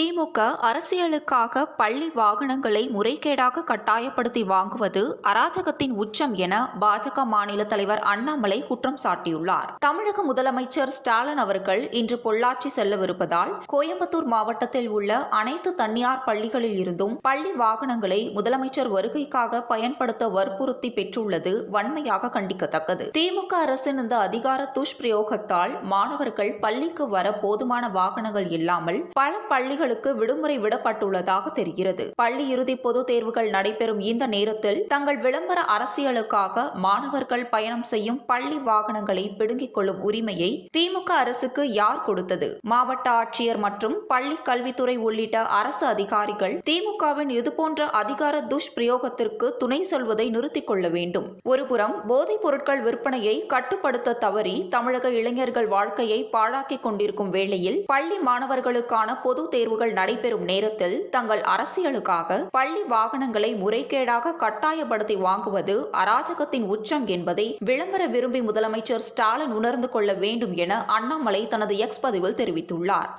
be திமுக அரசியலுக்காக பள்ளி வாகனங்களை முறைகேடாக கட்டாயப்படுத்தி வாங்குவது அராஜகத்தின் உச்சம் என பாஜக மாநில தலைவர் அண்ணாமலை குற்றம் சாட்டியுள்ளார். தமிழக முதலமைச்சர் ஸ்டாலின் அவர்கள் இன்று பொள்ளாச்சி செல்லவிருப்பதால் கோயம்புத்தூர் மாவட்டத்தில் உள்ள அனைத்து தனியார் பள்ளிகளில் இருந்தும் பள்ளி வாகனங்களை முதலமைச்சர் வருகைக்காக பயன்படுத்த வற்புறுத்தி பெற்றுள்ளது வன்மையாக கண்டிக்கத்தக்கது. திமுக அரசின் இந்த அதிகார துஷ்பிரயோகத்தால் மாணவர்கள் பள்ளிக்கு வர போதுமான வாகனங்கள் இல்லாமல் பல பள்ளிகளுக்கு விடுமுறை விடப்பட்டுள்ளதாக தெரிகிறது. பள்ளி இறுதி பொதுத் தேர்வுகள் நடைபெறும் இந்த நேரத்தில் தங்கள் விளம்பர அரசியலுக்காக மாணவர்கள் பயணம் செய்யும் பள்ளி வாகனங்களை பிடுங்கிக் கொள்ளும் உரிமையை திமுக அரசுக்கு யார் கொடுத்தது? மாவட்ட ஆட்சியர் மற்றும் பள்ளி கல்வித்துறை உள்ளிட்ட அரசு அதிகாரிகள் திமுகவின் இதுபோன்ற அதிகார துஷ்பிரயோகத்திற்கு துணை சொல்வதை நிறுத்திக் கொள்ள வேண்டும். ஒருபுறம் போதைப் பொருட்கள் விற்பனையை கட்டுப்படுத்த தவறி தமிழக இளைஞர்கள் வாழ்க்கையை பாழாக்கிக் கொண்டிருக்கும் வேளையில் பள்ளி மாணவர்களுக்கான பொது தேர்வுகள் நடைபெறும் நேரத்தில் தங்கள் அரசியலுக்காக பள்ளி வாகனங்களை முறைகேடாக கட்டாயப்படுத்தி வாங்குவது அராஜகத்தின் உச்சம் என்பதை விளம்பர விரும்பி முதலமைச்சர் ஸ்டாலின் உணர்ந்து கொள்ள வேண்டும் என அண்ணாமலை தனது எக்ஸ் பதிவில் தெரிவித்துள்ளார்.